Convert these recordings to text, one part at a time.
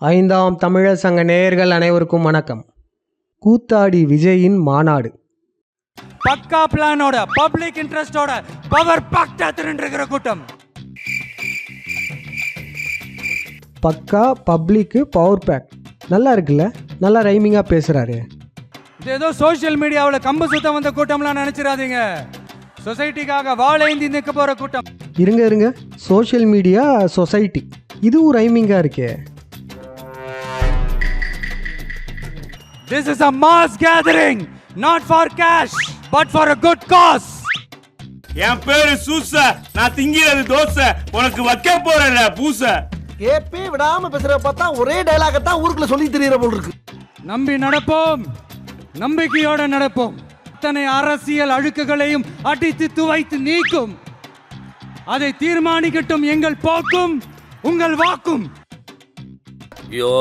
ஐந்தாம் தமிழர் சங்க நேயர்கள் அனைவருக்கும் வணக்கம். கூத்தாடி விஜயின் மாநாடு. பக்கா பிளானோட பப்ளிக் இன்ட்ரெஸ்டோட பவர் பாக்டா திரண்டிருக்கிற கூட்டம். பக்கா பப்ளிக்கு பவர் பேக் நல்லா இருக்குல்ல? நல்லா ரைமிங்காக பேசுகிறாரு இது ஏதோ சோஷியல் மீடியாவில் கம்பு சுத்தம் வந்த கூட்டம்லாம் நினைச்சிடாதீங்க. சொசைட்டிக்காக வாழேந்தி நிற்க போற கூட்டம். இருங்க இருங்க. சோஷியல் மீடியா சொசைட்டி இதுவும் ரைமிங்காக இருக்கே. This is a mass gathering not for cash but for a good cause என் பேரு சூச. நான் திங்கிறது தோசை. உனக்கு வைக்க போறேன் பூச. கேப்பே விடாம பேசுற பார்த்தா ஒரே டயலாக தான் ஊருக்குள்ள சொல்லி தெரியற போல் இருக்கு. நம்பி நடப்போம். நம்பிக்கையோட நடப்போம். அத்தனை அரசியல் அழுக்குகளையும் அடித்து துவைத்து நீக்கும். அதை தீர்மானிக்கட்டும் எங்கள் போக்கும் உங்கள் வாக்கும். ஐயோ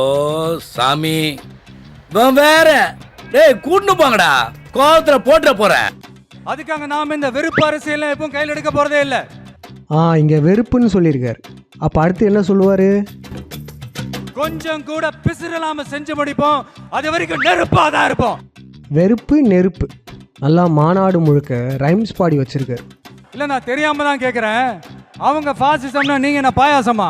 சாமி. வேற. டேய் கூட்டு போங்கடா. கோவத்துல போட்டுற போறேன் அதுக்காக நாம இந்த வெறுப்பு அரசியல் எப்பவும் கையில் எடுக்க போறதே இல்லை. ஆ இங்கே வெறுப்புன்னு சொல்லியிருக்காரு. அப்போ அடுத்து என்ன சொல்லுவார்? கொஞ்சம் கூட பிசிறலாம செஞ்சு முடிப்போம். அது வரைக்கும் நெருப்பா தான் இருப்போம். வெறுப்பு நெருப்பு. நல்லா மாநாடு முழுக்க ரைம்ஸ் பாடி வச்சிருக்காரு. இல்ல நான் தெரியாம தான் கேக்குறேன். அவங்க பாசிசம்னா நீங்க என்ன பாயாசமா?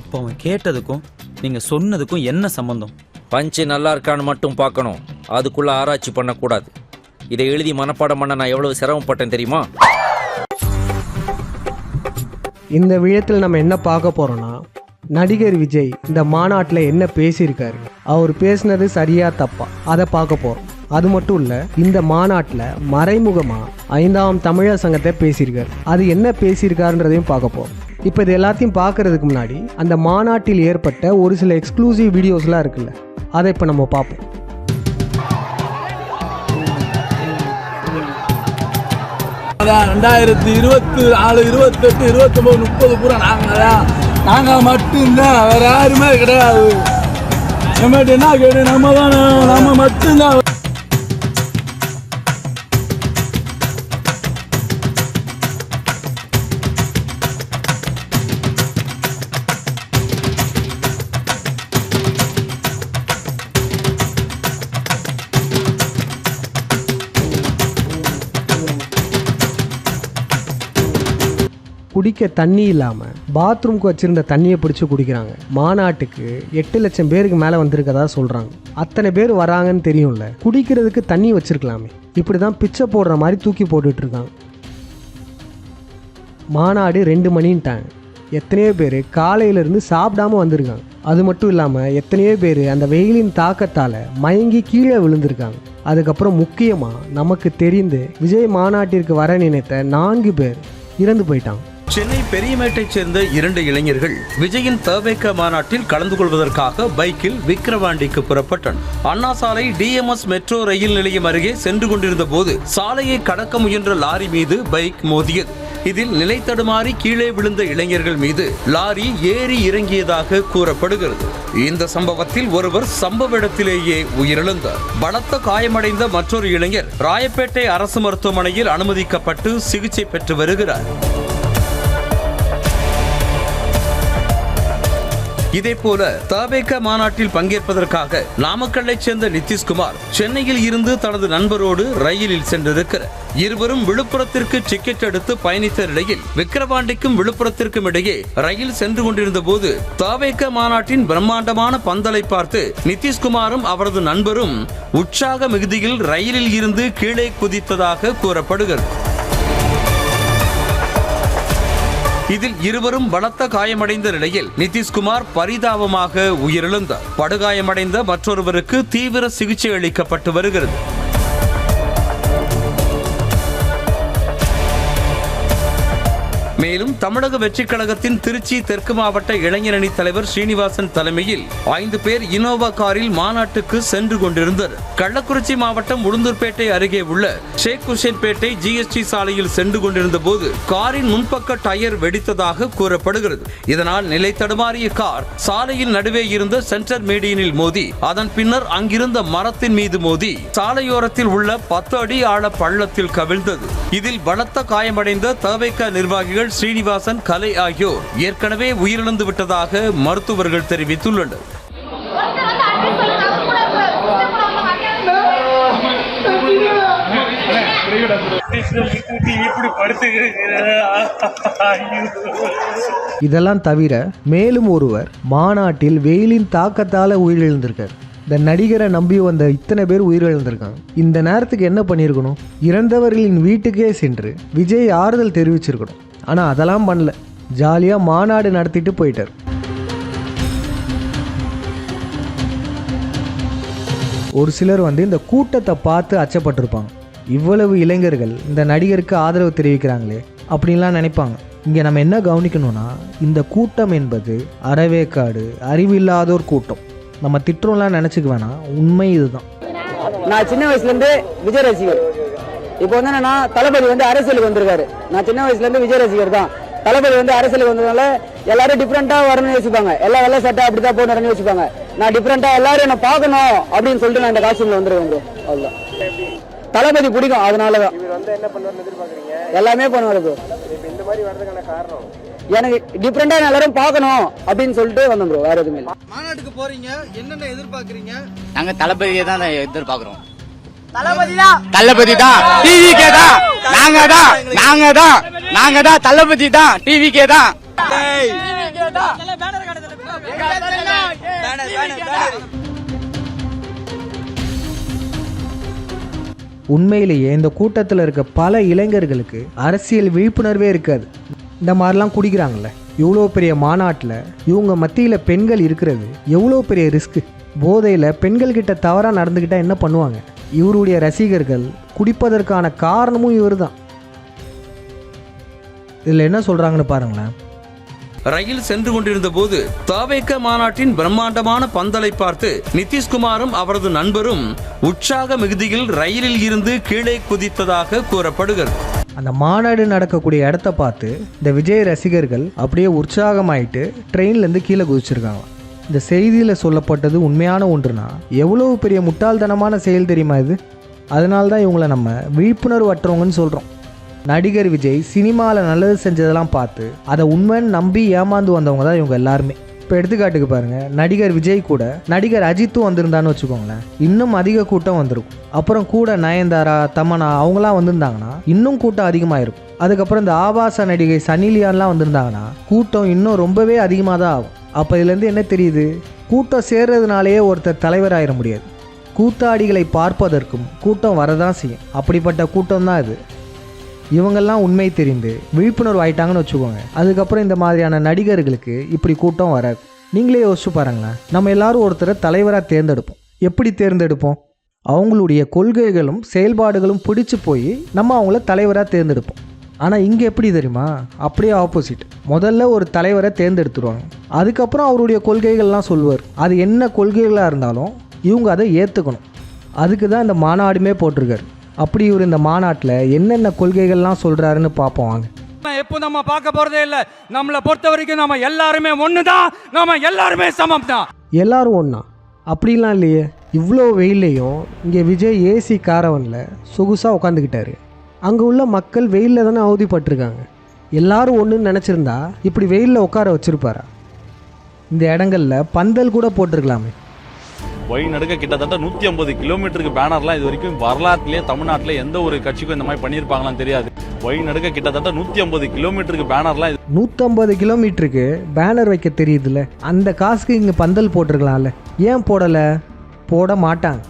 இப்போ அவன் கேட்டதுக்கும் நீங்க சொன்னதுக்கும் என்ன சம்பந்தம்? பஞ்சு நல்லா இருக்கான்னு மட்டும் பார்க்கணும். அதுக்குள்ள ஆராய்ச்சி பண்ணக்கூடாது. இதை எழுதி மனப்பாடம் பண்ண நான் எவ்வளவு சிரமப்பட்டேன் தெரியுமா? இந்த விழயத்தில் நம்ம என்ன பார்க்க போறோம்னா நடிகர் விஜய் இந்த மாநாட்டில் என்ன பேசியிருக்காரு? அவர் பேசினது சரியா தப்பா? அதை பார்க்க போறோம். அது மட்டும் இல்லை இந்த மாநாட்டில் மறைமுகமாக ஐந்தாம் தமிழர் சங்கத்தை பேசியிருக்காரு. அது என்ன பேசியிருக்காருன்றதையும் பார்க்க போறோம். இப்போ இது எல்லாத்தையும் பார்க்கறதுக்கு முன்னாடி அந்த மாநாட்டில் ஏற்பட்ட ஒரு சில எக்ஸ்க்ளூசிவ் வீடியோஸ்லாம் இருக்குல்ல அதை இப்போ நம்ம பார்ப்போம். ரெண்டாயிரத்தி இருபத்தி நாலு இருபத்தெட்டு இருபத்தொம்பது முப்பது பூரா நாங்கள் தான். நாங்கள் மட்டும்தான் வேறு யாருமே கிடையாது. நம்மகிட்ட என்ன கேடு நம்ம தான் நம்ம மட்டும்தான். குடிக்க தண்ணி இல்லாமல் பாத்ரூம்க்கு வச்சிருந்த தண்ணியை பிடிச்சி குடிக்கிறாங்க. மாநாட்டுக்கு எட்டு லட்சம் பேருக்கு மேலே வந்திருக்கதா சொல்கிறாங்க அத்தனை பேர் வராங்கன்னு தெரியும்ல. குடிக்கிறதுக்கு தண்ணி வச்சுருக்கலாமே. இப்படி தான் பிச்சை போடுற மாதிரி தூக்கி போட்டுட்ருக்காங்க மாநாடு ரெண்டு மணின்ட்டாங்க. எத்தனையோ பேர் காலையிலேருந்து சாப்பிடாம வந்திருக்காங்க. அது மட்டும் இல்லாமல் எத்தனையோ பேர் அந்த வெயிலின் தாக்கத்தால் மயங்கி கீழே விழுந்திருக்காங்க. அதுக்கப்புறம் முக்கியமாக நமக்கு தெரிந்து விஜய் மாநாட்டிற்கு வர நினைத்த நான்கு பேர் இறந்து போயிட்டாங்க. சென்னை பெரியமேட்டைச் சேர்ந்த இரண்டு இளைஞர்கள் விஜயின் தவேக மாநாட்டில் கலந்து கொள்வதற்காக பைக்கில் விக்கிரவாண்டிக்கு புறப்பட்டனர். அண்ணா சாலை டிஎம்எஸ் மெட்ரோ ரயில் நிலையம் அருகே சென்று கொண்டிருந்த போது சாலையை கடக்க முயன்ற லாரி மீது பைக் மோதியது. இதில் நிலை தடுமாறி கீழே விழுந்த இளைஞர்கள் மீது லாரி ஏறி இறங்கியதாக கூறப்படுகிறது. இந்த சம்பவத்தில் ஒருவர் சம்பவ இடத்திலேயே உயிரிழந்தார். பலத்த காயமடைந்த மற்றொரு இளைஞர் ராயப்பேட்டை அரசு மருத்துவமனையில் அனுமதிக்கப்பட்டு சிகிச்சை பெற்று வருகிறார். இதேபோல தவேக மாநாட்டில் பங்கேற்பதற்காக நாமக்கல்லை சேர்ந்த நிதிஷ்குமார் சென்னையில் இருந்து தனது நண்பரோடு ரயிலில் சென்றிருக்கிறார். இருவரும் விழுப்புரத்திற்கு டிக்கெட் எடுத்து பயணித்த நிலையில் விக்கிரவாண்டிக்கும் விழுப்புரத்திற்கும் இடையே ரயில் சென்று கொண்டிருந்த போது தாவேக்க மாநாட்டின் பிரம்மாண்டமான பந்தலை பார்த்து நிதிஷ்குமாரும் அவரது நண்பரும் உற்சாக மிகுதியில் ரயிலில் இருந்து கீழே குதித்ததாக கூறப்படுகிறது. இதில் இருவரும் பலத்த காயமடைந்த நிலையில் நிதிஷ்குமார் பரிதாபமாக உயிரிழந்தார். படுகாயமடைந்த மற்றொருவருக்கு தீவிர சிகிச்சை அளிக்கப்பட்டு வருகிறது. மேலும் தமிழக வெற்றிக் கழகத்தின் திருச்சி தெற்கு மாவட்ட இளைஞரணி தலைவர் ஸ்ரீனிவாசன் தலைமையில் ஐந்து பேர் இனோவா காரில் மாநாட்டுக்கு சென்று கொண்டிருந்தனர். கள்ளக்குறிச்சி மாவட்டம் உளுந்தூர்பேட்டை அருகே உள்ள ஷேக் ஹுசேன்பேட்டை ஜிஎஸ்டி சாலையில் சென்று கொண்டிருந்த போது காரின் முன்பக்க டயர் வெடித்ததாக கூறப்படுகிறது. இதனால் நிலை தடுமாறிய கார் சாலையில் நடுவே இருந்த சென்டர் மீடியனில் மோதி அதன் பின்னர் அங்கிருந்த மரத்தின் மீது மோதி சாலையோரத்தில் உள்ள பத்து அடி ஆழ பள்ளத்தில் கவிழ்ந்தது. இதில் பலத்த காயமடைந்த தவேக நிர்வாகிகள் நடிகர்கள் ஸ்ரீனிவாசன் கலை ஆகியோர் ஏற்கனவே உயிரிழந்து விட்டதாக மருத்துவர்கள் தெரிவித்துள்ளனர். இதெல்லாம் தவிர மேலும் ஒருவர் மாநாட்டில் வெயிலின் தாக்கத்தால் உயிரிழந்திருக்கார். இந்த நடிகரை நம்பி வந்த இத்தனை பேர் உயிரிழந்திருக்காங்க. இந்த நேரத்துக்கு என்ன பண்ணியிருக்கணும்? இறந்தவர்களின் வீட்டுக்கே சென்று விஜய் ஆறுதல் தெரிவிச்சிருக்கணும். ஆனால் அதெல்லாம் பண்ணல. ஜாலியாக மாநாடு நடத்திட்டு போயிட்டார். ஒரு சிலர் வந்து இந்த கூட்டத்தை பார்த்து அச்சப்பட்டிருப்பாங்க. இவ்வளவு இளைஞர்கள் இந்த நடிகருக்கு ஆதரவு தெரிவிக்கிறாங்களே அப்படின்லாம் நினைப்பாங்க. இங்கே நம்ம என்ன கவனிக்கணும்னா இந்த கூட்டம் என்பது அறவேக்காடு அறிவில்லாதோர் கூட்டம். நம்ம திட்டம்லாம் நினச்சிக்க வேணாம் உண்மை இதுதான். நான் சின்ன வயசுலேருந்து விஜய் ரசிகர் இப்போ வந்து என்னன்னா தளபதி வந்து அரசியலுக்கு வந்திருக்காரு. நான் சின்ன வயசுல இருந்து விஜய் ரசிகர் தான். தளபதி வந்து அரசியலுக்கு வந்ததுனால எல்லாரும் டிஃப்ரெண்டா வரணும்னு யோசிப்பாங்க. எல்லா வெள்ளை சட்டை அப்படிதான் போகணும்னு யோசிப்பாங்க. நான் டிஃப்ரெண்டா எல்லாரும் என்ன பார்க்கணும் அப்படின்னு சொல்லிட்டு நான் இந்த காஸ்டியூம்ல வந்துருவேன் bro. அவ்வளவுதான். தளபதி பிடிக்கும். அதனாலதான். எல்லாமே பண்ணுவாரு bro. எனக்கு டிஃப்ரெண்டா எல்லாரும் பார்க்கணும் அப்படின்னு சொல்லிட்டு வந்தேன் ப்ரோ வேற எதுவுமே இல்லை. மாநாட்டுக்கு போறீங்க. என்னென்ன எதிர்பார்க்கறீங்க? நாங்க தளபதியை தான் எதிர்பார்க்கிறோம். தளபதி தான் டிவிகே தான் நாங்க தான் நாங்க தான் நாங்க தான் தளபதி தான் டிவிகே தான் உண்மையிலேயே இந்த கூட்டத்தில் இருக்க பல இளைஞர்களுக்கு அரசியல் விழிப்புணர்வே இருக்காது. இந்த மாதிரிலாம் குடிக்கிறாங்கல்ல. இவ்வளோ பெரிய மாநாட்டில் இவங்க மத்தியில் பெண்கள் இருக்கிறது எவ்வளோ பெரிய ரிஸ்க்கு போதையில் பெண்கள்கிட்ட தவறாக நடந்துக்கிட்டால் என்ன பண்ணுவாங்க? இவருடைய ரசிகர்கள் குடிப்பதற்கான காரணமும் இவர் தான் இதில் என்ன சொல்கிறாங்கன்னு பாருங்களேன். ரயில் சென்று கொண்டிருந்த போது தாவேக்க மாநாட்டின் பிரம்மாண்டமான பந்தலை பார்த்து நிதிஷ்குமாரும் அவரது நண்பரும் உற்சாக மிகுதியில் ரயிலில் இருந்து கீழே குதித்ததாக கூறப்படுகிறது. அந்த மாநாடு நடக்கக்கூடிய இடத்த பார்த்து இந்த விஜய் ரசிகர்கள் அப்படியே உற்சாகமாயிட்டு ட்ரெயின்லேருந்து கீழே குதிச்சிருக்காங்க. இந்த செய்தியில் சொல்லப்பட்டது உண்மையான ஒன்றுனா எவ்வளோ பெரிய முட்டாள்தனமான செயல் தெரியுமா இது? அதனால தான் இவங்களை நம்ம விழிப்புணர்வு அற்றவங்கன்னு சொல்கிறோம் நடிகர் விஜய் சினிமாவில் நல்லது செஞ்சதெல்லாம் பார்த்து அதை உண்மைன்னு நம்பி ஏமாந்து வந்தவங்க தான் இவங்க எல்லாருமே. இப்போ எடுத்துக்காட்டுக்கு பாருங்கள் நடிகர் விஜய் கூட நடிகர் அஜித்தும் வந்திருந்தான்னு வச்சுக்கோங்களேன். இன்னும் அதிக கூட்டம் வந்திருக்கும். அப்புறம் கூட நயன்தாரா தமனா அவங்களாம் வந்திருந்தாங்கன்னா இன்னும் கூட்டம் அதிகமாயிருக்கும். அதுக்கப்புறம் இந்த ஆபாச நடிகை சனிலியான்லாம் வந்திருந்தாங்கன்னா கூட்டம் இன்னும் ரொம்பவே அதிகமாக தான் ஆகும். அப்போ இதுலேருந்து என்ன தெரியுது? கூட்டம் சேர்றதுனாலேயே ஒருத்தர் தலைவராயிட முடியாது. கூத்தாடிகளை பார்ப்பதற்கும் கூட்டம் வரதான் செய்யும். அப்படிப்பட்ட கூட்டம் தான் இது. இவங்கெல்லாம் உண்மை தெரிந்து விழிப்புணர்வு ஆயிட்டாங்கன்னு வச்சுக்கோங்க. அதுக்கப்புறம் இந்த மாதிரியான நடிகர்களுக்கு இப்படி கூட்டம் வராது நீங்களே யோசிச்சு பாருங்களேன். நம்ம எல்லாரும் ஒருத்தரை தலைவராக தேர்ந்தெடுப்போம். எப்படி தேர்ந்தெடுப்போம்? அவங்களுடைய கொள்கைகளும் செயல்பாடுகளும் பிடிச்சு போய் நம்ம அவங்கள தலைவராக தேர்ந்தெடுப்போம். ஆனால் இங்கே எப்படி தெரியுமா? அப்படியே ஆப்போசிட் முதல்ல ஒரு தலைவரை தேர்ந்தெடுத்துருவாங்க. அதுக்கப்புறம் அவருடைய கொள்கைகள்லாம் சொல்லுவார் அது என்ன கொள்கைகளாக இருந்தாலும் இவங்க அதை ஏற்றுக்கணும் அதுக்கு தான் இந்த மாநாடுமே போட்டிருக்காரு. அப்படி இவர் இந்த மாநாட்டில் என்னென்ன கொள்கைகள்லாம் சொல்கிறாருன்னு பார்ப்போம் வாங்க. எப்போ நம்ம பார்க்க போறதே இல்ல. நம்மளை பொறுத்த வரைக்கும் நம்ம எல்லாருமே ஒன்று தான் நாம எல்லாருமே சமம் தான் எல்லாரும் ஒன்றா அப்படிலாம் இல்லையே. இவ்வளோ வெயில்லையும் இங்கே விஜய் ஏசி காரவனில் சொகுசாக உட்காந்துக்கிட்டாரு அங்கே உள்ள மக்கள் வெயிலில் தானே அவதிப்பட்டிருக்காங்க. எல்லாரும் ஒன்றுன்னு நினச்சிருந்தா இப்படி வெயிலில் உட்கார வச்சிருப்பாரா? இந்த இடங்கள்ல பந்தல் கூட போட்டிருக்கலாமே. வழி நடுக்க கிட்டத்தட்ட நூத்தி ஐம்பது கிலோமீட்டருக்கு பேனர்லாம் இது வரைக்கும் வரலாற்றிலே தமிழ்நாட்டில் எந்த ஒரு கட்சிக்கும் இந்த மாதிரி பண்ணியிருப்பாங்களான்னு தெரியாது. வழி நடுக்க கிட்டத்தட்ட நூத்தி ஐம்பது கிலோமீட்டருக்கு பேனர்லாம் இது நூற்றம்பது கிலோமீட்டருக்கு பேனர் வைக்க தெரியுதுல்ல. அந்த காசுக்கு இங்கே பந்தல் போட்டிருக்கலாம்ல. ஏன் போடலை? போட மாட்டாங்க.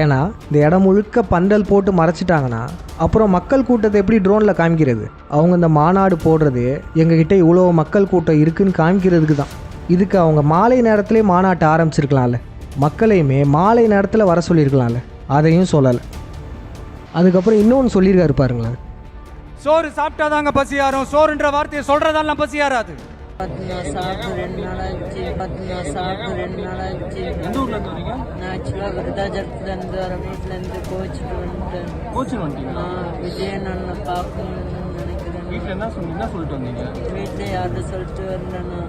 ஏன்னா இந்த இடம் முழுக்க பந்தல் போட்டு மறைச்சிட்டாங்கன்னா அப்புறம் மக்கள் கூட்டத்தை எப்படி ட்ரோனில் காமிக்கிறது? அவங்க இந்த மாநாடு போடுறது எங்ககிட்ட இவ்வளோ மக்கள் கூட்டம் இருக்குன்னு காமிக்கிறதுக்கு தான். இதுக்கு அவங்க மாலை நேரத்திலே மாநாட்டை ஆரம்பிச்சிருக்கலாம்ல. மக்களையுமே மாலை நேரத்தில் வர சொல்லியிருக்கலாம்ல. அதையும் சொல்லலை. அதுக்கப்புறம் இன்னொன்று சொல்லியிருக்காரு பாருங்களேன். சோறு சாப்பிட்டாதாங்க பசி யாரும் சோறுன்ற வார்த்தையை சொல்றதெல்லாம் பசி யாராது சாப்பிட்டு ரெண்டு நாளாச்சு பத்து சாப்பிட்டு ரெண்டு நாளாச்சு எந்த ஊர்ல இருந்து வரீங்க? நான் ஆக்சுவலா விருதாச்சலத்துல இருந்து வர வீட்டுல இருந்து கோச்சிட்டு வந்துட்டேன். கோச்சிட்டு வந்துட்டீங்க விஜயன் அண்ணன் பார்க்கணும்னு நினைக்கிறேன். வீட்டுல என்ன சொன்னீங்க என்ன சொல்லிட்டு வந்தீங்க? வீட்டுல யார்கிட்ட சொல்லிட்டு வரலண்ணா.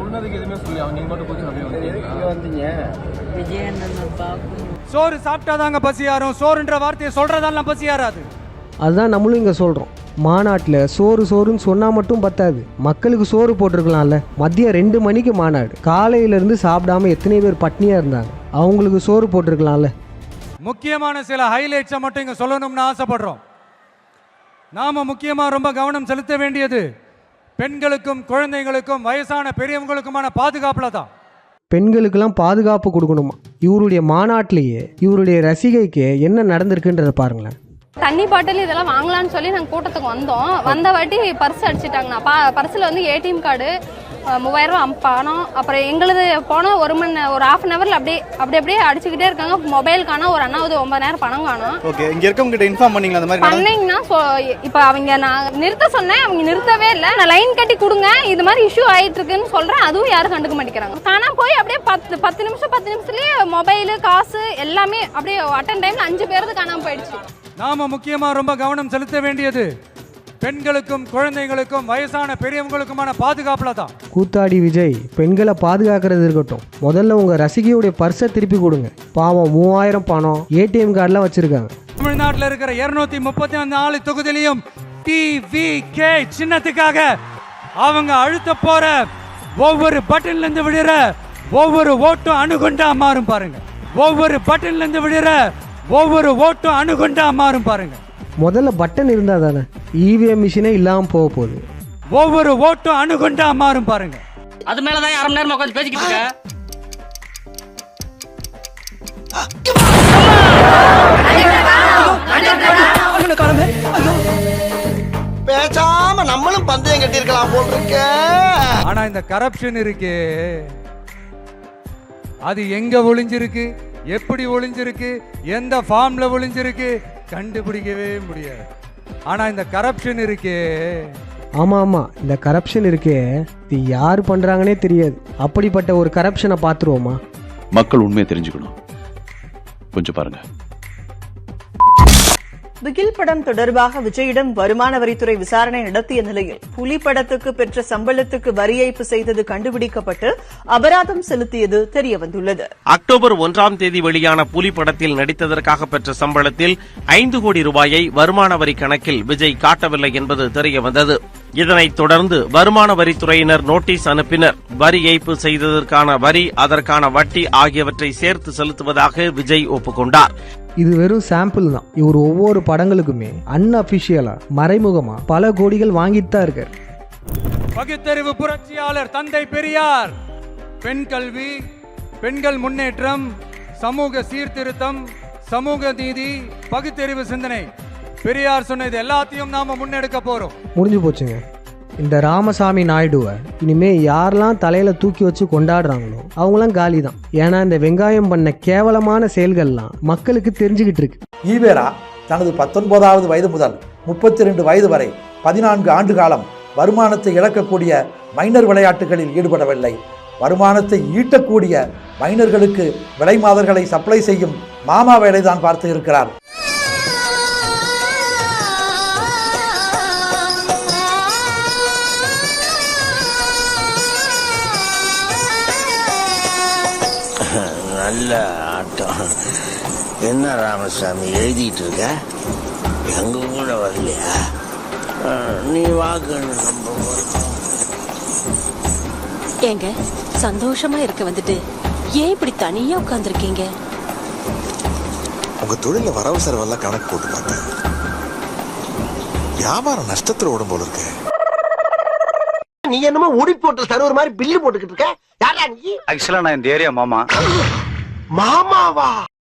சொன்னதுக்கு எதுவுமே சொல்லி அவங்க நீங்க மட்டும் வந்தீங்க விஜயன் அண்ணன் பார்க்கணும் சோறு சாப்பிட்டாதாங்க பசி யாரும் சோறுன்ற வார்த்தையை சொல்றதெல்லாம் பசி யாராது அதுதான் நம்மளும் இங்கே சொல்கிறோம் மாநாட்டில் சோறு சோறுன்னு சொன்னால் மட்டும் பத்தாது. மக்களுக்கு சோறு போட்டிருக்கலாம்ல. மதியம் ரெண்டு மணிக்கு மாநாடு. காலையிலேருந்து சாப்பிடாம எத்தனை பேர் பட்னியாக இருந்தாங்க. அவங்களுக்கு சோறு போட்டிருக்கலாம்ல. முக்கியமான சில ஹைலைட்ஸை மட்டும் இங்க சொல்லணும்னு ஆசைப்படுறோம். நாம முக்கியமா ரொம்ப கவனம் செலுத்த வேண்டியது பெண்களுக்கும் குழந்தைகளுக்கும் வயசான பெரியவங்களுக்குமான பாதுகாப்புல தான். பெண்களுக்கெல்லாம் பாதுகாப்பு கொடுக்கணுமா? இவருடைய மாநாட்டிலேயே இவருடைய ரசிகைக்கு என்ன நடந்திருக்குன்றதை பாருங்களேன். தண்ணி பாட்டில் இதெல்லாம் வாங்கலாம்னு சொல்லி நாங்கள் கூட்டத்துக்கு வந்தோம். வந்த வாட்டி பர்ஸ் அடிச்சிட்டாங்கண்ணா. பா பர்ஸில் வந்து ஏடிஎம் கார்டு மூவாயிரம் ரூபா பணம். அப்புறம் எங்களுது போனோம் ஒரு மணி ஒரு ஹாஃப் அன் ஹவரில் அப்படியே அப்படி அப்படியே அடிச்சுக்கிட்டே இருக்காங்க. மொபைல் காணோம் ஒரு அண்ணாவது ஒன்பதாயிரம் பணம் காணோம். ஓகே இங்க இருக்கவங்க கிட்ட இன்ஃபார்ம் பண்ணீங்களா அந்த மாதிரி பண்ணீங்கன்னா சொ- இப்போ அவங்க நான் நிறுத்த சொன்னேன் அவங்க நிறுத்தவே இல்லை. நான் லைன் கட்டி கொடுங்க இது மாதிரி இஷ்யூ ஆயிட்டு இருக்குன்னு சொல்றேன். அதுவும் யாரும் கண்டுக்க மாட்டேங்கிறாங்க. காணாம போய் அப்படியே பத்து பத்து நிமிஷம் பத்து நிமிஷத்துலயே மொபைலு காசு எல்லாமே அப்படியே அட்டன் டைம்ல அஞ்சு பேருக்கு காணாம போயிடுச்சு. நாம முக்கியமா ரொம்ப கவனம் செலுத்த வேண்டியது பெண்களுக்கும் குழந்தைகளுக்கும் வயசான பெரியவங்களுக்குமான பாதுகாப்புல தான். கூத்தாடி விஜய் பெண்களை பாதுகாக்கிறது இருக்கட்டும். முதல்ல உங்கள் ரசிகையுடைய பர்ஸை திருப்பி கொடுங்க. பாவம் மூவாயிரம் பணம் ஏடிஎம் கார்டெலாம் வச்சுருக்காங்க. தமிழ்நாட்டில் இருக்கிற இருநூத்தி முப்பத்தி நாலு தொகுதியிலையும் டிவி கே சின்னத்துக்காக அவங்க அழுத்த போற ஒவ்வொரு பட்டன்ல இருந்து விழுற ஒவ்வொரு ஓட்டும் அணுகுண்டா மாறும் பாருங்க. ஒவ்வொரு பட்டன்ல இருந்து விழுற ஒவ்வொரு ஓட்டும் அணுகுண்டா மாறும் பாருங்க. முதல்ல பட்டன் இருந்தால் தானே? இவிஎம் மிஷினே இல்லாமல் போக போகுது. ஒவ்வொரு ஓட்டும் அணுகுண்டா மாறும் பாருங்க. அது மேலதான் அரை மணி நேரம் உட்காந்து பேசிக்கிட்டு இருக்க. பேசாம நம்மளும் பந்தயம் கட்டியிருக்கலாம் போல் இருக்க. ஆனா இந்த கரப்ஷன் இருக்கே. அது எங்க ஒளிஞ்சிருக்கு? எப்படி ஒளிஞ்சிருக்கு? எந்த ஃபார்ம்ல ஒளிஞ்சிருக்கு? கண்டுபிடிக்கவே முடியாது. ஆனா இந்த கரப்ஷன் இருக்கே. ஆமாம் ஆமாம் இந்த கரப்ஷன் இருக்கே. இது யார் பண்ணுறாங்கன்னே தெரியாது. அப்படிப்பட்ட ஒரு கரப்ஷனை பார்த்துருவோமா? மக்கள் உண்மையை தெரிஞ்சுக்கணும். கொஞ்சம் பாருங்க. பிகில் படம் தொடர்பாக விஜயிடம் வருமான வரித்துறை விசாரணை நடத்திய நிலையில் புலி படத்துக்கு பெற்ற சம்பளத்துக்கு வரி ஏய்ப்பு செய்தது கண்டுபிடிக்கப்பட்டு அபராதம் செலுத்தியது தெரியவந்துள்ளது. அக்டோபர் ஒன்றாம் தேதி வெளியான புலி படத்தில் நடித்ததற்காக பெற்ற சம்பளத்தில் ஐந்து கோடி ரூபாயை வருமான வரி கணக்கில் விஜய் காட்டவில்லை என்பது தெரியவந்தது. இதனைத் தொடர்ந்து வருமான வரித்துறையினர் நோட்டீஸ் அனுப்பினர். வரி ஏய்ப்பு செய்ததற்கான வரி அதற்கான வட்டி ஆகியவற்றை சேர்த்து செலுத்துவதாக விஜய் ஒப்புக்கொண்டார். இது வெறும் சாம்பிள் தான். இவர் ஒவ்வொரு படங்களுக்குமே அன்அஃபிஷியலாக மறைமுகமாக பல கோடிகள் வாங்கிட்டு தான் இருக்கார். பகுத்தறிவு புரட்சியாளர் தந்தை பெரியார். பெண் கல்வி பெண்கள் முன்னேற்றம் சமூக சீர்திருத்தம் சமூக நீதி பகுத்தறிவு சிந்தனை. பெரியார் சொன்னது எல்லாத்தையும் நாம முன்னெடுக்க போறோம். முடிஞ்சு போச்சுங்க. இந்த ராமசாமி நாயுடுவை இனிமே யாரெல்லாம் தலையில தூக்கி வச்சு கொண்டாடுறாங்களோ அவங்களாம் காலி தான் ஏன்னா இந்த வெங்காயம் பண்ண கேவலமான செயல்கள்லாம் மக்களுக்கு தெரிஞ்சுக்கிட்டு இருக்கு. ஈவேரா தனது பத்தொன்பதாவது வயது முதல் முப்பத்தி ரெண்டு வயது வரை பதினான்கு ஆண்டு காலம் வருமானத்தை இழக்கக்கூடிய மைனர் விளையாட்டுகளில் ஈடுபடவில்லை. வருமானத்தை ஈட்டக்கூடிய மைனர்களுக்கு விலை மாதர்களை சப்ளை செய்யும் மாமா வேலைதான் பார்த்து இருக்கிறார். நல்ல ஆட்டம். என்ன ராமசாமி எழுதிட்டு இருக்க எங்க கூட வரலையா? நீ வாக்கு ஏங்க சந்தோஷமா இருக்க வந்துட்டு. ஏன் இப்படி தனியா உட்கார்ந்துருக்கீங்க? உங்க தொழில வரவு செலவெல்லாம் கணக்கு போட்டு பார்த்தேன் வியாபாரம் நஷ்டத்துல ஓடும் போல இருக்கு. நீ என்னமோ உடி போட்ட சர்வர் மாதிரி பில்லு போட்டுக்கிட்டு இருக்க? யாரா நீ? ஆக்சுவலா நான் இந்த ஏரியா மாமா. மாமாவா?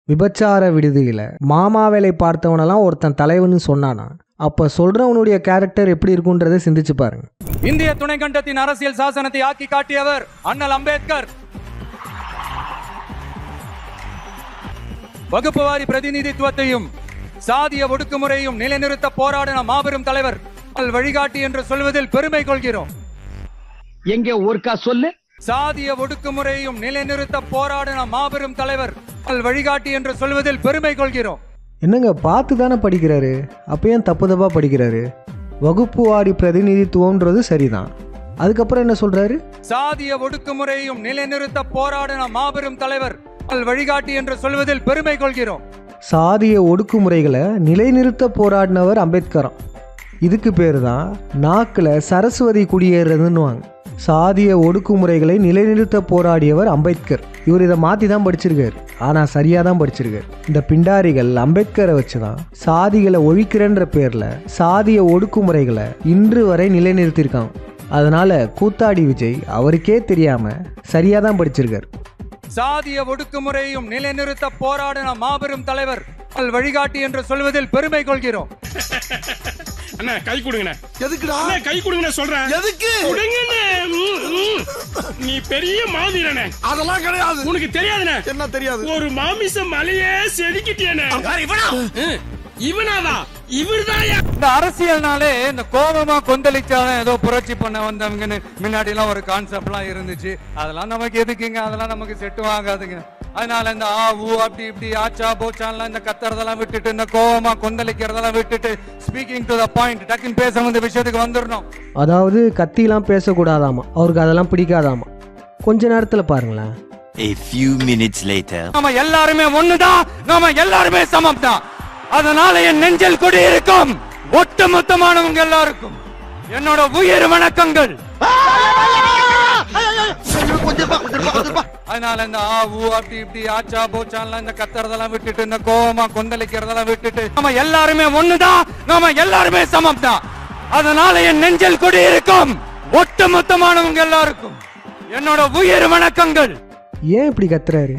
விபச்சார விடுதியில் மாமா வேலை பார்த்தவனெல்லாம் ஒருத்தன் தலைவன்னு சொன்னானா. அப்போ சொல்கிறவனுடைய கேரக்டர் எப்படி இருக்குன்றதை சிந்திச்சு பாருங்க. இந்திய துணைக்கண்டத்தின் அரசியல் சாசனத்தை ஆக்கி காட்டியவர் அண்ணல் அம்பேத்கர். வகுப்புவாரி பிரதிநிதித்துவத்தையும் சாதிய ஒடுக்குமுறையும் நிலைநிறுத்த போராடின மாபெரும் தலைவர் வழிகாட்டி என்று சொல்வதில் பெருமை கொள்கிறோம். எங்க ஒருக்கா சொல்லு? சாதிய ஒடுக்குமுறையும் நிலைநிறுத்த போராடின மாபெரும் தலைவர் வழிகாட்டி என்று சொல்வதில் பெருமை கொள்கிறோம். என்னங்க பார்த்து தானே படிக்கிறாரு? அப்போ ஏன் தப்பு தப்பாக படிக்கிறாரு? வகுப்பு வாரி பிரதிநிதித்துவம்ன்றது சரிதான். அதுக்கப்புறம் என்ன சொல்கிறாரு சாதிய ஒடுக்குமுறையும் நிலைநிறுத்த போராடின மாபெரும் தலைவர் வழிகாட்டி என்று சொல்வதில் பெருமை கொள்கிறோம். சாதிய ஒடுக்குமுறைகளை நிலைநிறுத்த போராடினவர் அம்பேத்கராம். இதுக்கு பேர் தான் நாக்கில் சரஸ்வதி குடியேறதுன்னுவாங்க. சாதிய ஒடுக்குமுறைகளை நிலைநிறுத்த போராடியவர் அம்பேத்கர். இவர் இதை மாற்றி தான் படிச்சிருக்காரு. ஆனால் சரியாக தான் படிச்சிருக்காரு. இந்த பிண்டாரிகள் அம்பேத்கரை வச்சு தான் சாதிகளை ஒழிக்கிறன்ற பேரில் சாதிய ஒடுக்குமுறைகளை இன்று வரை நிலைநிறுத்தியிருக்காங்க. அதனால் கூத்தாடி விஜய் அவருக்கே தெரியாமல் சரியாக தான் படிச்சிருக்காரு. சாதிய ஒடுக்குமுறையும் நிலைநிறுத்த போராடின மாபெரும் தலைவர் வழிகாட்டி என்று சொல்வதில் பெருமை கொள்கிறோம். அண்ணா கை கொடுங்கண்ணே. எதுக்குடா? அண்ணா, கை கொடுங்கண்ணே சொல்றேன். எதுக்கு? கொடுங்கண்ணே. நீ பெரிய மாதிரனே அதெல்லாம் கிடையாது. உனக்கு தெரியாதுண்ணே. என்ன தெரியாது? ஒரு மாமிச மலையே செதுக்கிட்டியானே இவர்தாயா இந்த அரசியல்னாலே இந்த கோபமா கொந்தளிச்சாலும் ஏதோ புரட்சி பண்ண வந்தவங்கன்னு முன்னாடி எல்லாம் ஒரு கான்செப்ட்லாம் இருந்துச்சு. அதெல்லாம் நமக்கு எதுக்குங்க? அதெல்லாம் நமக்கு செட்டும் ஆகாதுங்க. அதனால இந்த ஆ ஊ அப்படி இப்படி ஆச்சா போச்சான்லாம் இந்த கத்துறதெல்லாம் விட்டுட்டு இந்த கோவமா கொந்தளிக்கிறதெல்லாம் விட்டுட்டு ஸ்பீக்கிங் டு த பாயிண்ட் டக்குன்னு பேச இந்த விஷயத்துக்கு வந்துடணும் அதாவது கத்திலாம் பேசக்கூடாதாமா? அவருக்கு அதெல்லாம் பிடிக்காதாமா? கொஞ்ச நேரத்தில் பாருங்களேன். A few minutes later. நாம எல்லாருமே ஒண்ணுதான். நாம எல்லாருமே சமம் தான் அதனால என் நெஞ்சில் குடியிருக்கும் ஒட்டு மொத்தமானவங்க எல்லாருக்கும். என்னோட உயிர் வணக்கங்கள். அதனால இந்த ஆவு அப்படி இப்படி ஆச்சா போச்சான்லாம் இந்த கத்துறதெல்லாம் விட்டுட்டு இந்த கோவமா கொந்தளிக்கிறதெல்லாம் விட்டுட்டு நம்ம எல்லாருமே ஒண்ணுதான் நாம எல்லாருமே சமம் தான் அதனால என் நெஞ்சில் குடியிருக்கும் ஒட்டு மொத்தமானவங்க எல்லாருக்கும். என்னோட உயிர் வணக்கங்கள். ஏன் இப்படி கத்துறாரு?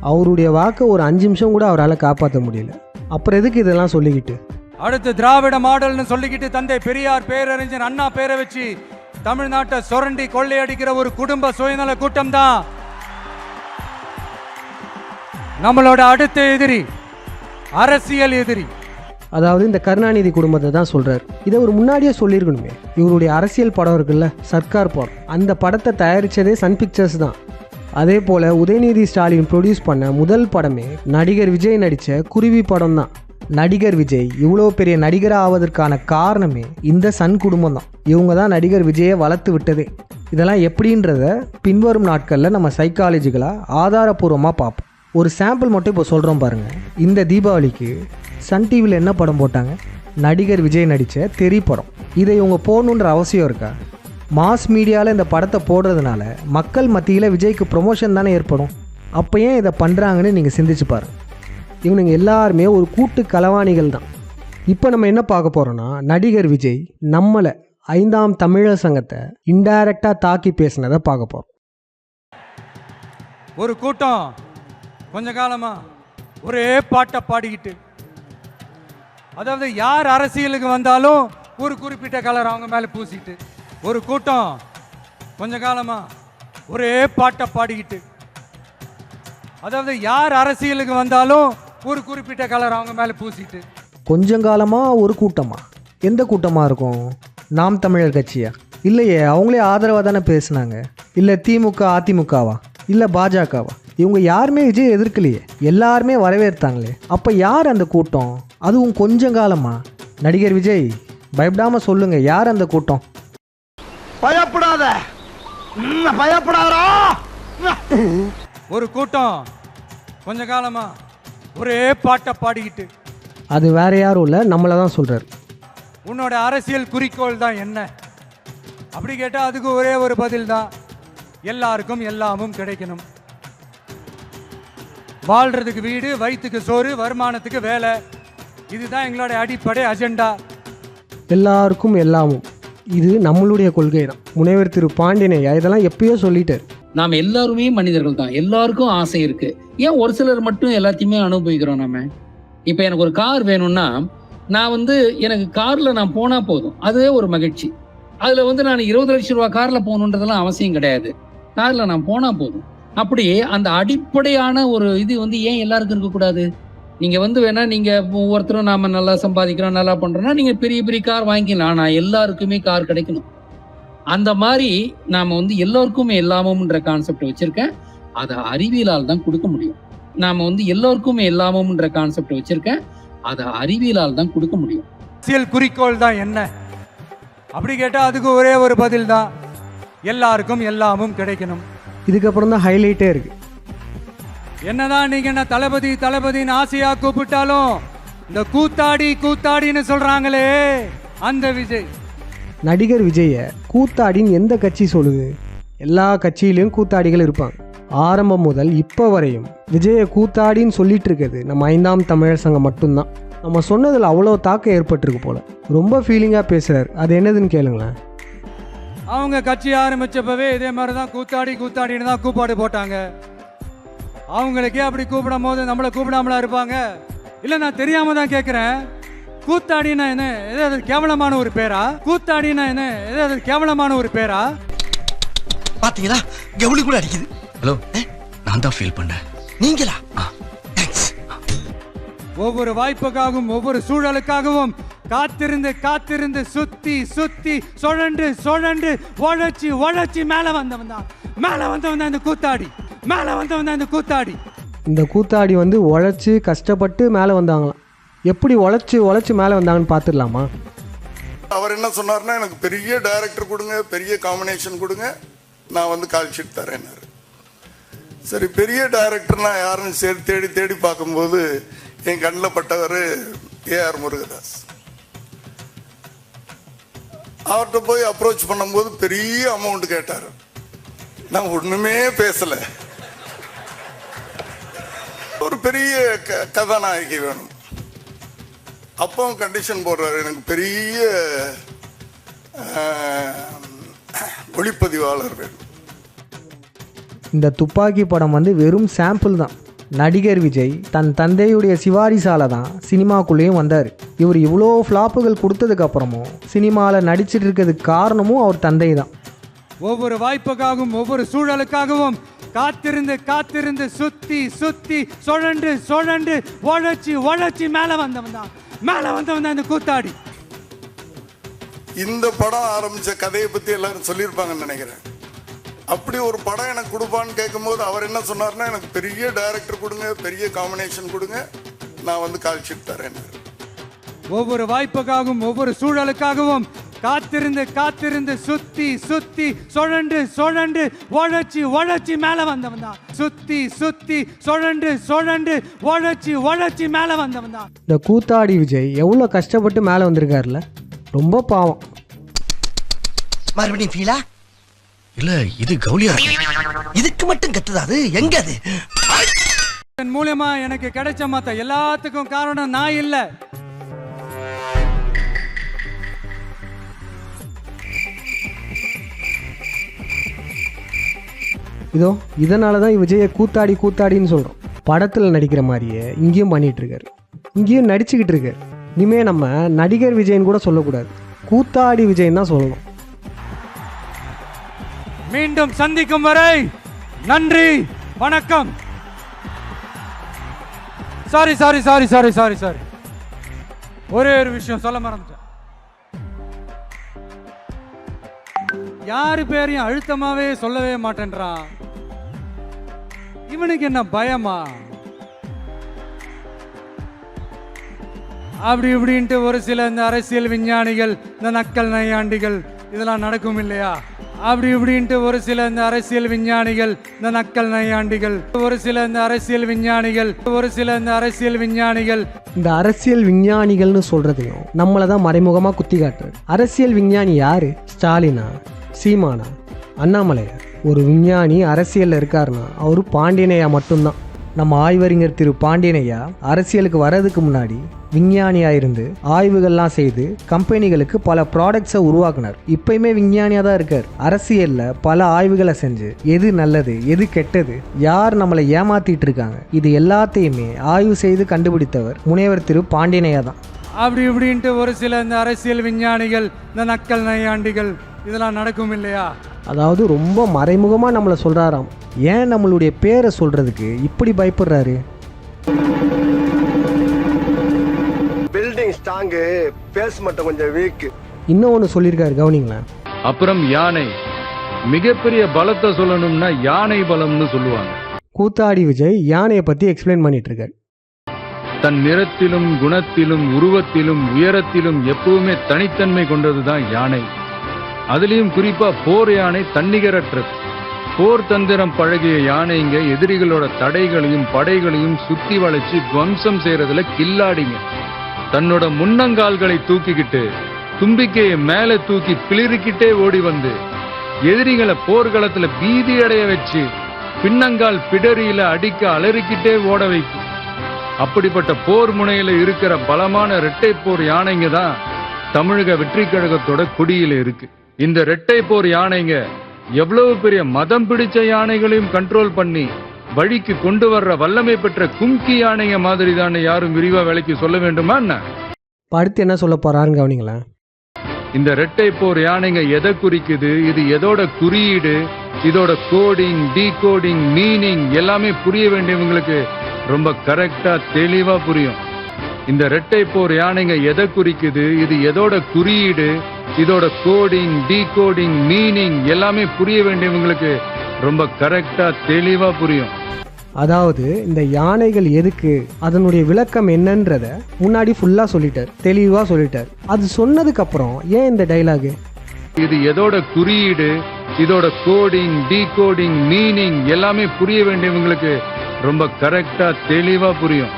அவருடைய வாக்கை ஒரு அஞ்சு நிமிஷம் கூட அவரால் காப்பாற்ற முடியல. அப்புறம் எதுக்கு இதெல்லாம் சொல்லிக்கிட்டு? அடுத்து திராவிட மாடல்னு சொல்லிக்கிட்டு தந்தை பெரியார் பேரறிஞர் அண்ணா பேரை வச்சு தமிழ்நாட்டை சுரண்டி கொள்ளையடிக்கிற ஒரு குடும்ப சுயநல கூட்டம் தான் நம்மளோட அடுத்த எதிரி அரசியல் எதிரி. அதாவது இந்த கருணாநிதி குடும்பத்தை தான் சொல்றாரு. இதை ஒரு முன்னாடியே சொல்லியிருக்கணுமே. இவருடைய அரசியல் படம் இருக்குல்ல சர்க்கார் படம். அந்த படத்தை தயாரித்ததே சன் பிக்சர்ஸ் தான். அதே போல் உதயநிதி ஸ்டாலின் ப்ரொடியூஸ் பண்ண முதல் படமே நடிகர் விஜய் நடித்த குருவி படம் தான் நடிகர் விஜய் இவ்வளோ பெரிய நடிகராக ஆவதற்கான காரணமே இந்த சன் குடும்பம் தான் இவங்க தான் நடிகர் விஜயை வளர்த்து விட்டதே. இதெல்லாம் எப்படின்றத பின்வரும் நாட்களில் நம்ம சைக்காலஜிக்கலாக ஆதாரபூர்வமாக பார்ப்போம். ஒரு சாம்பிள் மட்டும் இப்போ சொல்கிறோம் பாருங்கள் இந்த தீபாவளிக்கு சன் டிவியில் என்ன படம் போட்டாங்க? நடிகர் விஜய் நடித்த தெரி படம். இதை இவங்க போடணுன்ற அவசியம் இருக்கா? மாஸ் மீடியாவில் இந்த படத்தை போடுறதுனால மக்கள் மத்தியில் விஜய்க்கு ப்ரொமோஷன் தானே ஏற்படும். அப்போ ஏன் இதை பண்ணுறாங்கன்னு நீங்கள் சிந்திச்சு பாருங்க. இவனுங்க எல்லாருமே ஒரு கூட்டு களவாணிகள் தான். இப்போ நம்ம என்ன பார்க்க போகிறோன்னா நடிகர் விஜய் நம்மளை ஐந்தாம் தமிழர் சங்கத்தை இன்டைரக்டாக தாக்கி பேசினதை பார்க்க போகிறோம் ஒரு கூட்டம் கொஞ்ச காலமாக ஒரே பாட்டை பாடிக்கிட்டு. அதாவது யார் அரசியலுக்கு வந்தாலும் ஒரு குறிப்பிட்ட கலர் அவங்க மேலே பூசிட்டு. ஒரு கூட்டம். கொஞ்ச காலமா ஒரே பாட்டை பாடிக்கிட்டு. அதாவது யார் அரசியலுக்கு வந்தாலும் ஒரு குறிப்பிட்ட கலர் அவங்க மேலே பூசிட்டு. கொஞ்சம் காலமாக ஒரு கூட்டமா? எந்த கூட்டமாக இருக்கும்? நாம் தமிழர் கட்சியா? இல்லையே அவங்களே ஆதரவாக தானே பேசுனாங்க. இல்லை திமுக அதிமுகவா? இல்லை பாஜகவா? இவங்க யாருமே விஜய் எதிர்க்கலையே. எல்லாருமே வரவேற்றாங்களே. அப்போ யார் அந்த கூட்டம்? அதுவும் கொஞ்சம் காலமா? நடிகர் விஜய் பயப்படாமல் சொல்லுங்கள் யார் அந்த கூட்டம்? பயப்படாத. ம், பயப்படாதடா. ஒரு கூட்டம். கொஞ்ச காலமா ஒரே பாட்டை பாடிக்கிட்டு. அது வேற யாரும் இல்லை நம்மளை தான் சொல்கிறார் உன்னோட அரசியல் குறிக்கோள் தான் என்ன? அப்படி கேட்டால் அதுக்கு ஒரே ஒரு பதில் தான். எல்லாருக்கும் எல்லாமும் கிடைக்கணும். வாழ்றதுக்கு வீடு வயிற்றுக்கு சோறு வருமானத்துக்கு வேலை. இதுதான் எங்களோட அடிப்படை அஜெண்டா. எல்லாருக்கும் எல்லாமும். இது நம்மளுடைய கொள்கை தான் முனைவர் திரு பாண்டியனையா இதெல்லாம் எப்பயோ சொல்லிட்டார். நாம் எல்லாருமே மனிதர்கள் தான். எல்லாருக்கும் ஆசை இருக்கு. ஏன் ஒரு சிலர் மட்டும் எல்லாத்தையுமே அனுபவிக்கிறோம் நாம? இப்போ எனக்கு ஒரு கார் வேணும்னா நான் வந்து எனக்கு கார்ல நான் போனா போதும். அதுவே ஒரு மகிழ்ச்சி. அதுல வந்து நான் இருபது லட்சம் ரூபா கார்ல போகணுன்றதெல்லாம் அவசியம் கிடையாது. கார்ல நான் போனா போதும். அப்படி அந்த அடிப்படையான ஒரு இது வந்து ஏன் எல்லாருக்கும் இருக்கக்கூடாது? நீங்க வந்து வேணா நீங்க ஒவ்வொருத்தரும் நாம நல்லா சம்பாதிக்கிறோம் நல்லா பண்றோம்னா நீங்க பெரிய பெரிய கார் வாங்கிக்கலாம். ஆனா எல்லாருக்குமே கார் கிடைக்கணும். அந்த மாதிரி நாம வந்து எல்லோருக்குமே எல்லாமும்ன்ற கான்செப்ட் வச்சிருக்கேன். அதை அறிவியலால் தான் கொடுக்க முடியும். நாம வந்து எல்லோருக்குமே எல்லாமும்ன்ற கான்செப்ட் வச்சிருக்கேன். அதை அறிவியலால் தான் கொடுக்க முடியும். அரசியல் குறிக்கோள் தான் என்ன? அப்படி கேட்டால் அதுக்கு ஒரே ஒரு பதில் தான். எல்லாருக்கும் எல்லாமும் கிடைக்கணும். இதுக்கப்புறம் தான் ஹைலைட்டே இருக்குது என்னதான் நீங்க என்ன தளபதி தளபதின்னு ஆசையா கூப்பிட்டாலும் இந்த கூத்தாடி கூத்தாடின்னு சொல்றாங்களே அந்த விஜய். நடிகர் விஜயை கூத்தாடின்னு எந்த கட்சி சொல்லுது? எல்லா கட்சியிலையும் கூத்தாடிகள் இருப்பாங்க. ஆரம்பம் முதல் இப்போ வரையும் விஜயை கூத்தாடின்னு சொல்லிட்டு இருக்கிறது நம்ம ஐந்தாம் தமிழர் சங்கம் மட்டும்தான். நம்ம சொன்னதில் அவ்வளோ தாக்கம் ஏற்பட்டிருக்கு போல. ரொம்ப ஃபீலிங்காக பேசுகிறார் அது என்னதுன்னு கேளுங்களேன். அவங்க கட்சி ஆரம்பிச்சப்பவே இதே மாதிரி தான் கூத்தாடி கூத்தாடின்னு தான் கூப்பாடு போட்டாங்க. அவங்களுக்கே அப்படி கூப்பிடும் போது நம்மளை கூப்பிடாமலா இருப்பாங்க? இல்லை நான் தெரியாம தான் கேட்குறேன் கூத்தாடினா என்ன? ஏதாவது கேவலமான ஒரு பேரா? கூத்தாடினா என்ன? ஏதாவது கேவலமான ஒரு பேரா? பாத்தீங்களா? கவுளி கூட அடிக்குது. ஹலோ. நான் தான் ஃபீல் பண்ணேன். நீங்களா? ஒவ்வொரு வாய்ப்புக்காகவும் ஒவ்வொரு சூழலுக்காகவும் காத்திருந்து காத்திருந்து சுத்தி சுத்தி சுழண்டு சுழண்டு உழைச்சி உழைச்சி மேல வந்தவன் தான். மேல வந்தவன் தான் இந்த கூத்தாடி. மேல வந்தவன் தான் இந்த கூத்தாடி. இந்த கூத்தாடி வந்து உழைச்சி கஷ்டப்பட்டு மேலே வந்தாங்களாம். எப்படி உழைச்சி உழைச்சி மேலே வந்தாங்கன்னு பார்த்துடலாமா? அவர் என்ன சொன்னார்னா எனக்கு பெரிய டைரக்டர் கொடுங்க பெரிய காம்பினேஷன் கொடுங்க. நான் வந்து கால் ஷீட் தரேன்னாரு. சரி பெரிய டைரக்டர்னா யாருன்னு சரி தேடி தேடி பார்க்கும்போது என் கண்ணில் பட்டவர் ஏஆர் முருகதாஸ். அவர்கிட்ட போய் அப்ரோச் பண்ணும்போது பெரிய அமௌண்ட் கேட்டார். நான் ஒன்றுமே பேசலை. ஒரு பெரிய க- கதாநாயகி வேணும். அப்பவும் கண்டிஷன் போடுறாரு. எனக்கு பெரிய ஒளிப்பதிவாளர் வேணும். இந்த துப்பாக்கி படம் வந்து வெறும் சாம்பிள் தான். நடிகர் விஜய் தன் தந்தையுடைய சிவாரிசால தான் சினிமாக்குள்ளேயும் வந்தார். இவர் இவ்வளோ ஃப்ளாப்புகள் கொடுத்ததுக்கு அப்புறமும் சினிமாவில் நடிச்சிட்டு இருக்கிறதுக்கு காரணமும் அவர் தந்தை தான் ஒவ்வொரு வாய்ப்புக்காகவும் ஒவ்வொரு சூழலுக்காகவும் காத்திருந்து காத்திருந்து சுத்தி சுத்தி சுழண்டு சுழண்டு உழைச்சி உழைச்சி மேல வந்தவன் தான். மேல வந்தவன் தான் இந்த கூத்தாடி. இந்த படம் ஆரம்பிச்ச கதையை பத்தி எல்லாரும் சொல்லியிருப்பாங்கன்னு நினைக்கிறேன். அப்படி ஒரு படம் எனக்கு கொடுப்பான்னு கேட்கும்போது அவர் என்ன சொன்னார்னா எனக்கு பெரிய டைரக்டர் கொடுங்க பெரிய காம்பினேஷன் கொடுங்க நான் வந்து கால் ஷீட் தரேன்னாரு ஒவ்வொரு வாய்ப்புக்காகவும் ஒவ்வொரு சூழலுக்காகவும் காத்திருந்து காத்திருந்து சுத்தி சுத்தி சுழண்டு சுழண்டு உழைச்சி உழைச்சி மேல வந்தவன் தான். சுத்தி சுத்தி சுழண்டு சுழண்டு உழைச்சி உழைச்சி மேல வந்தவன் தான். இந்த கூத்தாடி விஜய் எவ்வளோ கஷ்டப்பட்டு மேலே வந்திருக்காருல்ல ரொம்ப பாவம். மறுபடியும் ஃபீலா இல்ல இது கவுலியா இதுக்கு மட்டும் கத்துதா அது? எங்க அது? இதன் மூலியமா எனக்கு கிடைச்ச மத்த எல்லாத்துக்கும் காரணம் நான் இல்ல. இதோ இதனால தான் விஜயை கூத்தாடி கூத்தாடின்னு சொல்கிறோம் படத்தில் நடிக்கிற மாதிரியே இங்கேயும் பண்ணிட்டு இருக்காரு. இங்கேயும் நடிச்சுக்கிட்டு இருக்காரு. இனிமே நம்ம நடிகர் விஜய்ன்னு கூட சொல்லக்கூடாது. கூத்தாடி விஜய்ன்னு தான் சொல்லணும். மீண்டும் சந்திக்கும் வரை நன்றி வணக்கம். Sorry sorry sorry sorry sorry sorry ஒரே ஒரு விஷயம் சொல்ல மறந்துட்டேன். யாரு பேரையும் அழுத்தமாவே சொல்லவே மாட்டேன்றான். இவனுக்கு என்ன பயமா? அப்படி இப்படின்ட்டு ஒரு சில இந்த அரசியல் விஞ்ஞானிகள் இந்த நக்கல் நையாண்டிகள் இதெல்லாம் நடக்கும் இல்லையா? அப்படி இப்படின்ட்டு ஒரு சில இந்த அரசியல் விஞ்ஞானிகள் இந்த நக்கல் நையாண்டிகள் ஒரு சில இந்த அரசியல் விஞ்ஞானிகள் ஒரு சில இந்த அரசியல் விஞ்ஞானிகள். இந்த அரசியல் விஞ்ஞானிகள்னு சொல்றதையும் நம்மளை தான் மறைமுகமாக குத்தி காட்டுறது அரசியல் விஞ்ஞானி யாரு? ஸ்டாலினா சீமானா அண்ணாமலையா? ஒரு விஞ்ஞானி அரசியலில் இருக்காருன்னா அவர் பாண்டியனையா மட்டும்தான். நம்ம ஆய்வறிஞர் திரு பாண்டியனையா அரசியலுக்கு வர்றதுக்கு முன்னாடி விஞ்ஞானியாக இருந்து ஆய்வுகள்லாம் செய்து கம்பெனிகளுக்கு பல ப்ராடக்ட்ஸை உருவாக்குனார். இப்பயுமே விஞ்ஞானியாக தான் இருக்கார். அரசியலில் பல ஆய்வுகளை செஞ்சு எது நல்லது எது கெட்டது யார் நம்மளை ஏமாத்திட்டு இருக்காங்க இது எல்லாத்தையுமே ஆய்வு செய்து கண்டுபிடித்தவர் முனைவர் திரு பாண்டியனையா தான் அப்படி இப்படின்ட்டு ஒரு சில இந்த அரசியல் விஞ்ஞானிகள் இந்த நக்கல் நையாண்டிகள் இதெல்லாம் நடக்கும் இல்லையா? அதாவது ரொம்ப மறைமுகமாக நம்மளை சொல்கிறாராம் ஏன் நம்மளுடைய பேரை சொல்கிறதுக்கு இப்படி பயப்படுறாரு? ஸ்ட்ராங்கு பேஸ் மட்டும் கொஞ்சம் வீக் இன்னும் ஒன்று சொல்லியிருக்காரு கவனிங்களேன். அப்புறம் யானை. மிகப்பெரிய பலத்தை சொல்லணும்னா யானை பலம்னு சொல்லுவாங்க. கூத்தாடி விஜய் யானையை பற்றி எக்ஸ்பிளைன் பண்ணிட்டு இருக்காரு தன் நிறத்திலும் குணத்திலும் உருவத்திலும் உயரத்திலும் எப்பவுமே தனித்தன்மை கொண்டதுதான் யானை. அதுலயும் குறிப்பா போர் யானை தன்னிகரற்றது. போர் தந்திரம் பழகிய யானைங்க எதிரிகளோட தடைகளையும் படைகளையும் சுத்தி வளைச்சு துவம்சம் செய்யறதுல கில்லாடிங்க. தன்னோட முன்னங்கால்களை தூக்கிக்கிட்டு தும்பிக்கையை மேலே தூக்கி பிளிரிக்கிட்டே ஓடி வந்து எதிரிகளை போர்க்களத்துல பீதி அடைய வச்சு பின்னங்கால் பிடரியில அடிக்க அலறிக்கிட்டே ஓட வைக்கும். அப்படிப்பட்ட போர் முனையில இருக்கிற பலமான இரட்டை போர் யானைங்க தான் தமிழக வெற்றி கழகத்தோட குடியில இருக்கு. இந்த இரட்டை போர் யானைங்க எவ்வளவு பெரிய மதம் பிடிச்ச யானைகளையும் கண்ட்ரோல் பண்ணி வழிக்கு கொண்டு வர்ற வல்லமை பெற்ற கும்கி யானைங்க மாதிரி தானே யாரும் விரிவா வேலைக்கு சொல்ல வேண்டுமா என்ன? அடுத்து என்ன சொல்ல போறாருன்னு கவனிங்களேன். இந்த ரெட்டை போர் யானைங்க எதை குறிக்குது? இது எதோட குறியீடு? இதோட கோடிங் டீகோடிங் மீனிங் எல்லாமே புரிய வேண்டியவங்களுக்கு ரொம்ப கரெக்டா தெளிவா புரியும். இந்த ரெட்டை போர் யானைங்க எதை குறிக்குது? இது எதோட குறியீடு? இதோட கோடிங் டீகோடிங் மீனிங் எல்லாமே புரிய வேண்டியவங்களுக்கு ரொம்ப கரெக்டா தெளிவா புரியும். அதாவது இந்த யானைகள் எதுக்கு அதனுடைய விளக்கம் என்னன்றத முன்னாடி ஃபுல்லா சொல்லிட்டார் தெளிவா சொல்லிட்டார். அது சொன்னதுக்கு அப்புறம் ஏன் இந்த டைலாகு இது எதோட குறியீடு இதோட கோடிங் டீகோடிங் மீனிங் எல்லாமே புரிய வேண்டியவங்களுக்கு ரொம்ப கரெக்டா தெளிவா புரியும்.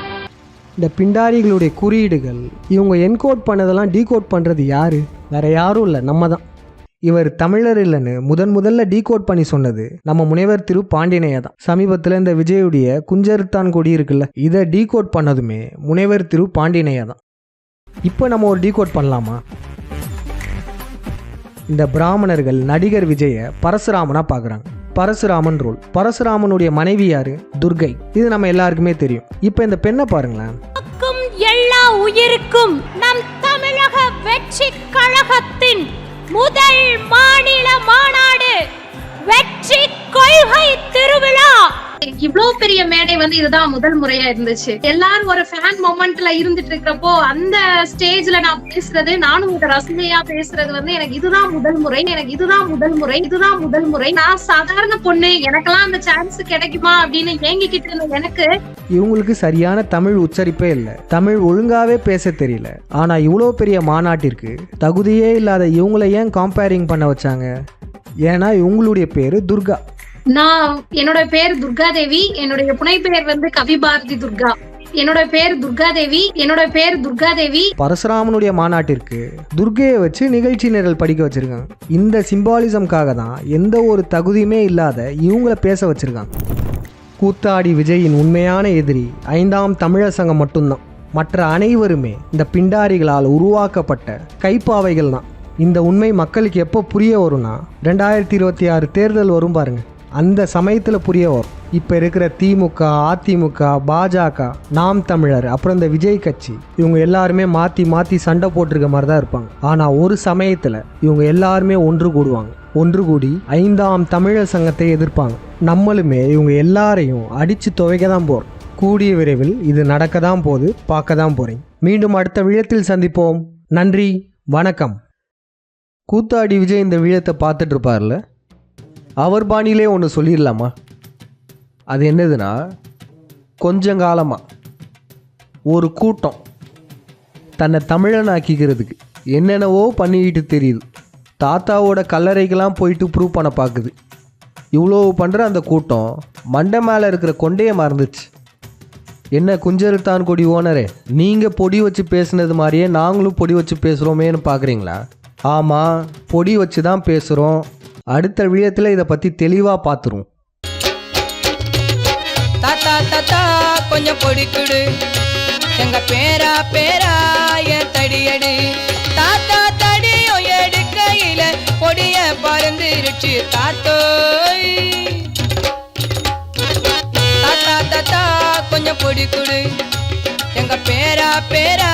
இந்த பிண்டாரிகளுடைய குறியீடுகள் இவங்க என்கோட் பண்ணதெல்லாம் டீகோட் பண்ணுறது யாரு? வேற யாரும் இல்லை நம்ம தான். இவர் தமிழர் இல்லைன்னு முதன் முதல்ல டீகோட் பண்ணி சொன்னது நம்ம முனைவர் திரு பாண்டியனையா தான். சமீபத்தில் இந்த விஜயுடைய குஞ்சருத்தான் கொடி இருக்குல்ல இதை டீகோட் பண்ணதுமே முனைவர் திரு பாண்டியனையா தான். இப்போ நம்ம ஒரு டீகோட் பண்ணலாமா? இந்த பிராமணர்கள் நடிகர் விஜயை பரசுராமனாக பார்க்குறாங்க பரசுராமன் ரோல் பரசுராமனுடைய மனைவி யாரு? துர்கை. இது நம்ம எல்லாருக்குமே தெரியும். இப்போ இந்த பெண்ணை பாருங்களேன். எல்லா உயிருக்கும் நம் தமிழக வெற்றி கழகத்தின் முதல் மாநில மாநாடு வெற்றி கொள்கை திருவிழா. இவ்ளோ பெரிய மேடை வந்து இதுதான் முதல் முறையா இருந்துச்சு. எல்லாரும் ஒரு ஃபேன் மொமெண்ட்ல இருந்துட்டு இருக்கிறப்போ அந்த ஸ்டேஜ்ல நான் பேசுறது நானும் ஒரு ரசனையா பேசுறது வந்து எனக்கு இதுதான் முதல் முறை எனக்கு இதுதான் முதல் முறை இதுதான் முதல் முறை. நான் சாதாரண பொண்ணு எனக்கெல்லாம் அந்த சான்ஸ் கிடைக்குமா அப்படின்னு ஏங்கிக்கிட்டு இருந்த எனக்கு இவங்களுக்கு சரியான தமிழ் உச்சரிப்பே இல்லை. தமிழ் ஒழுங்காவே பேச தெரியல. ஆனா இவ்வளோ பெரிய மாநாட்டிற்கு தகுதியே இல்லாத இவங்களை ஏன் காம்பேரிங் பண்ண வச்சாங்க? ஏன்னா இவங்களுடைய பேரு துர்கா. நான் என்னோட பேர் துர்கா தேவி என்னுடைய புனை பெயர் வந்து கவி பாரதி துர்கா. என்னோட பேர் துர்கா தேவி என்னோட பேர் துர்கா தேவி பரசுராமனுடைய மாநாட்டிற்கு துர்கையை வச்சு நிகழ்ச்சி நிரல் படிக்க வச்சிருக்காங்க. இந்த சிம்பாலிசம்காக தான் எந்த ஒரு தகுதியுமே இல்லாத இவங்கள பேச வச்சிருக்காங்க. கூத்தாடி விஜயின் உண்மையான எதிரி ஐந்தாம் தமிழர் சங்கம் மட்டும்தான். மற்ற அனைவருமே இந்த பிண்டாரிகளால் உருவாக்கப்பட்ட கைப்பாவைகள் தான். இந்த உண்மை மக்களுக்கு எப்போ புரிய வரும்னா ரெண்டாயிரத்தி இருபத்தி ஆறு தேர்தல் வரும் பாருங்கள் அந்த சமயத்தில் புரிய வரும் இப்போ இருக்கிற திமுக அதிமுக பாஜக நாம் தமிழர் அப்புறம் இந்த விஜய் கட்சி இவங்க எல்லாருமே மாற்றி மாற்றி சண்டை போட்டிருக்க மாதிரி தான் இருப்பாங்க. ஆனால் ஒரு சமயத்தில் இவங்க எல்லாருமே ஒன்று கூடுவாங்க. ஒன்று கூடி ஐந்தாம் தமிழர் சங்கத்தை எதிர்ப்பாங்க. நம்மளுமே இவங்க எல்லாரையும் அடித்து துவைக்க தான் போகிறோம் கூடிய விரைவில் இது நடக்க தான் போகுது பார்க்க தான் போகிறீங்க மீண்டும் அடுத்த விழத்தில் சந்திப்போம். நன்றி வணக்கம். கூத்தாடி விஜய் இந்த வீழத்தை பார்த்துட்டு இருப்பார்ல? அவர் பாணியிலே ஒன்று சொல்லிடலாமா? அது என்னதுன்னா கொஞ்சம் காலமாக ஒரு கூட்டம் தன்னை தமிழன் ஆக்கிக்கிறதுக்கு என்னென்னவோ பண்ணிக்கிட்டு தெரியுது. தாத்தாவோட கல்லறைக்கெல்லாம் போயிட்டு ப்ரூவ் பண்ண பார்க்குது இவ்வளோ பண்ணுற அந்த கூட்டம் மண்டை மேலே இருக்கிற கொண்டையை மறந்துச்சு. என்ன குஞ்சருத்தான் கொடி ஓனரே நீங்கள் பொடி வச்சு பேசுனது மாதிரியே நாங்களும் பொடி வச்சு பேசுகிறோமேன்னு பார்க்குறீங்களா ஆமாம் பொடி வச்சு தான் பேசுகிறோம் அடுத்த விழயத்தில் இதை பற்றி தெளிவாக பார்த்துருவோம் தாத்தா தாத்தா கொஞ்சம் பொடிக்குடு. எங்க பேரா பேரா என் தடியடு தாத்தா தடியும் எடுக்கையில பொடிய பறந்துருச்சு தாத்தோய். தாத்தா தாத்தா கொஞ்சம் பொடிக்குடு. எங்க பேரா பேரா